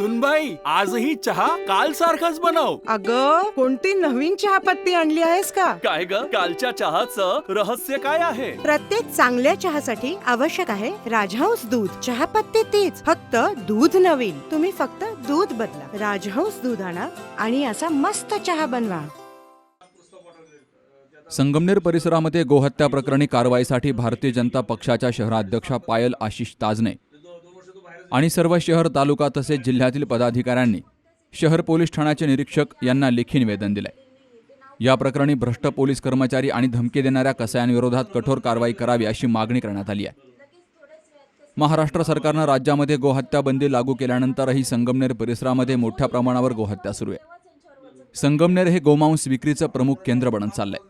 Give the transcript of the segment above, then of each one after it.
सुनबाई आजही चहा काल सारखाच बनव. अग कोणती नवीन चहापत्ती आणली आहेस का? काय ग? कालच्या चहाचं रहस्य काय आहे? प्रत्येक चांगल्या चहासाठी आवश्यक आहे राजहंस दूध. चहापत्ती तीच फक्त दूध नवीन. तुम्ही फक्त दूध बदला. राजहंस दूध आणा आणि असा मस्त चहा बनवा. संगमनेर परिसरामध्ये गोहत्या प्रकरणी कारवाईसाठी भारतीय जनता पक्षाच्या शहराध्यक्षा पायल आशिष ताजने आणि सर्व शहर तालुका तसेच जिल्ह्यातील पदाधिकाऱ्यांनी शहर पोलीस ठाण्याचे निरीक्षक यांना लेखी निवेदन दिले या प्रकरणी भ्रष्ट पोलीस कर्मचारी आणि धमकी देणाऱ्या कसायांविरोधात कठोर कारवाई करावी अशी मागणी करण्यात आली आहे. महाराष्ट्र सरकारनं राज्यामध्ये गोहत्या बंदी लागू केल्यानंतरही संगमनेर परिसरामध्ये मोठ्या प्रमाणावर गोहत्या सुरू आहे. संगमनेर हे गोमांस विक्रीचं प्रमुख केंद्र बनत चाललंय.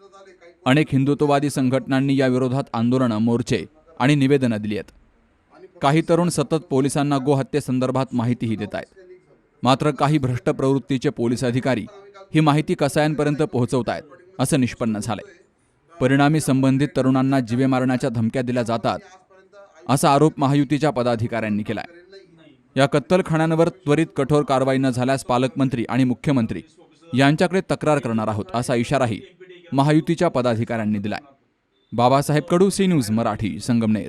अनेक हिंदुत्ववादी संघटनांनी या विरोधात आंदोलनं मोर्चे आणि निवेदनं दिली आहेत. काही तरुण सतत पोलिसांना गोहत्येसंदर्भात माहितीही देत आहेत मात्र काही भ्रष्ट प्रवृत्तीचे पोलीस अधिकारी ही माहिती कसायांपर्यंत पोहोचवत आहेत असं निष्पन्न झालंय. परिणामी संबंधित तरुणांना जीवे मारण्याच्या धमक्या दिल्या जातात असा आरोप महायुतीच्या पदाधिकाऱ्यांनी केलाय. या कत्तलखान्यांवर त्वरित कठोर कारवाई न झाल्यास पालकमंत्री आणि मुख्यमंत्री यांच्याकडे तक्रार करणार आहोत असा इशाराही महायुतीच्या पदाधिकाऱ्यांनी दिलाय. Babasaheb Kadu C news Marathi Sangamner.